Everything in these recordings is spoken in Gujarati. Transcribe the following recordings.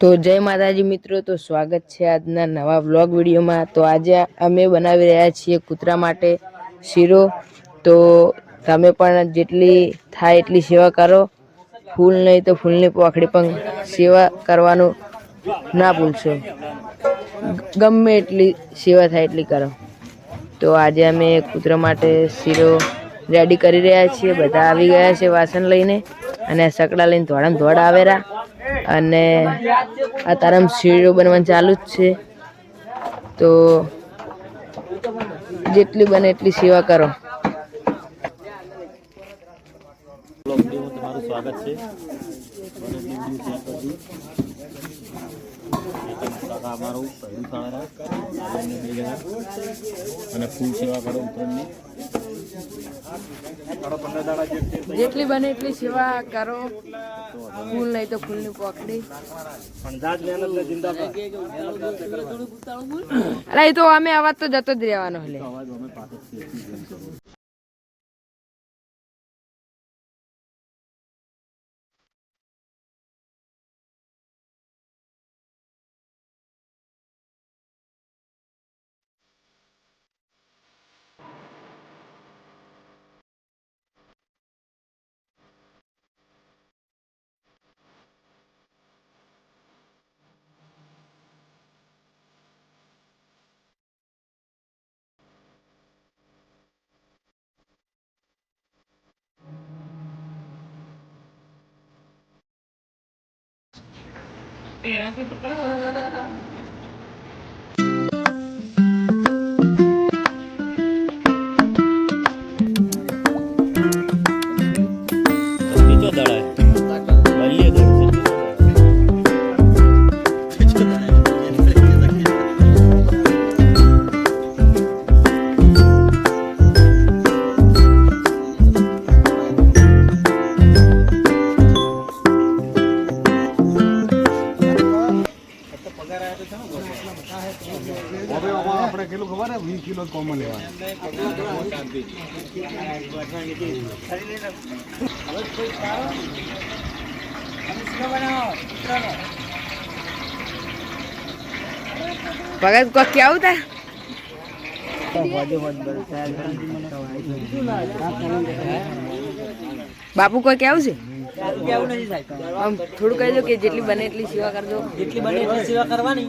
તો જય માતાજી મિત્રો, તો સ્વાગત છે આજના નવા વ્લોગ વિડીયોમાં. તો આજે અમે બનાવી રહ્યા છીએ કૂતરા માટે શીરો. તો તમે પણ જેટલી થાય એટલી સેવા કરો. ફૂલ નહીં તો ફૂલની પોખડી પણ સેવા કરવાનું ના ભૂલશો. ગમે એટલી સેવા થાય એટલી કરો. તો આજે અમે કૂતરા માટે શીરો રેડી કરી રહ્યા છીએ. બધા આવી ગયા છે વાસણ લઈને અને સકડા લઈને ધોળામ ધોળ આવેરા અને આ તારામ સીડીઓ બનવાનું ચાલુ જ છે. તો જેટલી બને એટલી સેવા કરો. અમારું પહેલું અને ફૂલ સેવા કરો ઉત્તરાયણની. જેટલી બને એટલી સેવા કરો. ફૂલ નહીં તો ફૂલની પોખડી અરે એ તો અમે અવાજ તો જતો જ રહેવાનો એટલે અવાજ અમે પાછળ છીએ હવે આપણે કેટલું ખબર હે? વીસ કિલો કોમન લેવા ભગત કોઈ ક્યાં આવતા બાપુ કોઈ કેવું છે આમ થોડું કહી દો કે જેટલી બને એટલી સેવા કરજો. જેટલી બને એટલી સેવા કરવાની.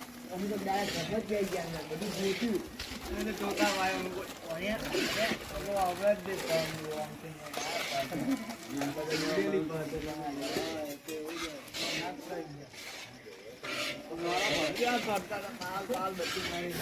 અમુક દાડા ઘર જ જઈ ગયા બધું જોયું એટલે ચોથા વાયો કરતા હતા માલ બાલ બધું મારી